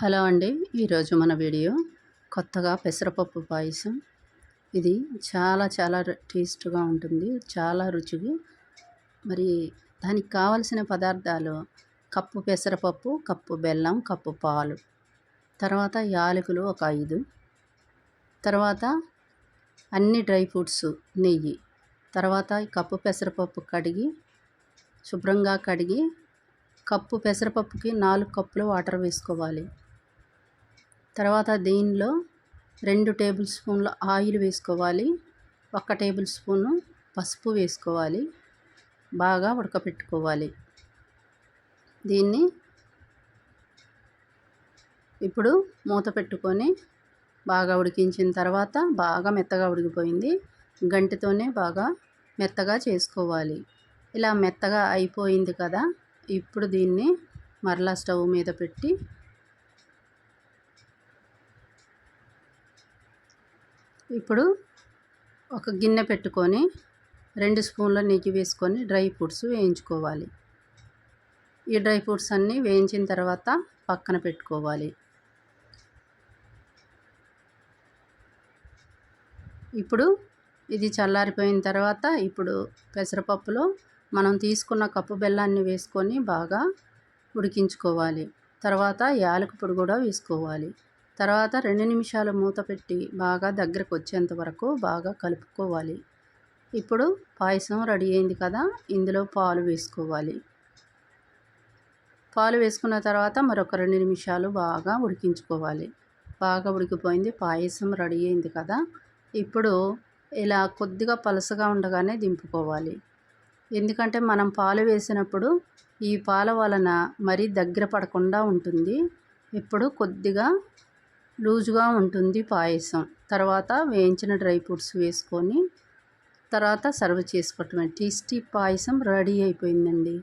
Hello అండి ఈరోజు మన వీడియో కొత్తగా పెసరపప్పు పాయసం. ఇది చాలా చాలా టేస్ట్గా ఉంటుంది చాలా రుచిగా. మరి దానికి కావలసిన పదార్థాలు కప్పు పెసరపప్పు కప్పు బెల్లం కప్పు పాలు తర్వాత యాలకులు ఒక ఐదు తర్వాత అన్ని డ్రై ఫ్రూట్స్ నెయ్యి తర్వాత కప్పు పెసరపప్పు కడిగి శుభ్రంగా కడిగి కప్పు పెసరపప్పుకి నాలుగు కప్పులు వాటర్ వేసుకోవాలి. తర్వాత దీనిలో రెండు టేబుల్ స్పూన్ల ఆయిల్ వేసుకోవాలి. ఒక టేబుల్ స్పూను పసుపు వేసుకోవాలి. బాగా ఉడకపెట్టుకోవాలి. దీన్ని ఇప్పుడు మూత పెట్టుకొని బాగా ఉడికించిన తర్వాత బాగా మెత్తగా ఉడికిపోయింది. గంటితోనే బాగా మెత్తగా చేసుకోవాలి. ఇలా మెత్తగా అయిపోయింది కదా. ఇప్పుడు దీన్ని మరలా స్టవ్ మీద పెట్టి ఇప్పుడు ఒక గిన్నె పెట్టుకొని రెండు స్పూన్ల నెయ్యి వేసుకొని డ్రై ఫ్రూట్స్ వేయించుకోవాలి. ఈ డ్రై ఫ్రూట్స్ అన్నీ వేయించిన తర్వాత పక్కన పెట్టుకోవాలి. ఇప్పుడు ఇది చల్లారిపోయిన తర్వాత ఇప్పుడు పెసరపప్పులో మనం తీసుకున్న కప్పు బెల్లాన్ని వేసుకొని బాగా ఉడికించుకోవాలి. తర్వాత యాలకు పొడి కూడా వేసుకోవాలి. తర్వాత రెండు నిమిషాలు మూత పెట్టి బాగా దగ్గరకు వచ్చేంత వరకు బాగా కలుపుకోవాలి. ఇప్పుడు పాయసం రెడీ అయింది కదా ఇందులో పాలు వేసుకోవాలి. పాలు వేసుకున్న తర్వాత మరొక రెండు నిమిషాలు బాగా ఉడికించుకోవాలి. బాగా ఉడికిపోయింది పాయసం రెడీ అయింది కదా. ఇప్పుడు ఇలా కొద్దిగా పలసగా ఉండగానే దింపుకోవాలి. ఎందుకంటే మనం పాలు వేసినప్పుడు ఈ పాల వలన మరీ దగ్గర పడకుండా ఉంటుంది. ఇప్పుడు కొద్దిగా లూజుగా ఉంటుంది పాయసం. తర్వాత వేయించిన డ్రై ఫ్రూట్స్ వేసుకొని తర్వాత సర్వ్ చేసుకోవటమే టేస్టీ పాయసం రెడీ అయిపోయిందండి.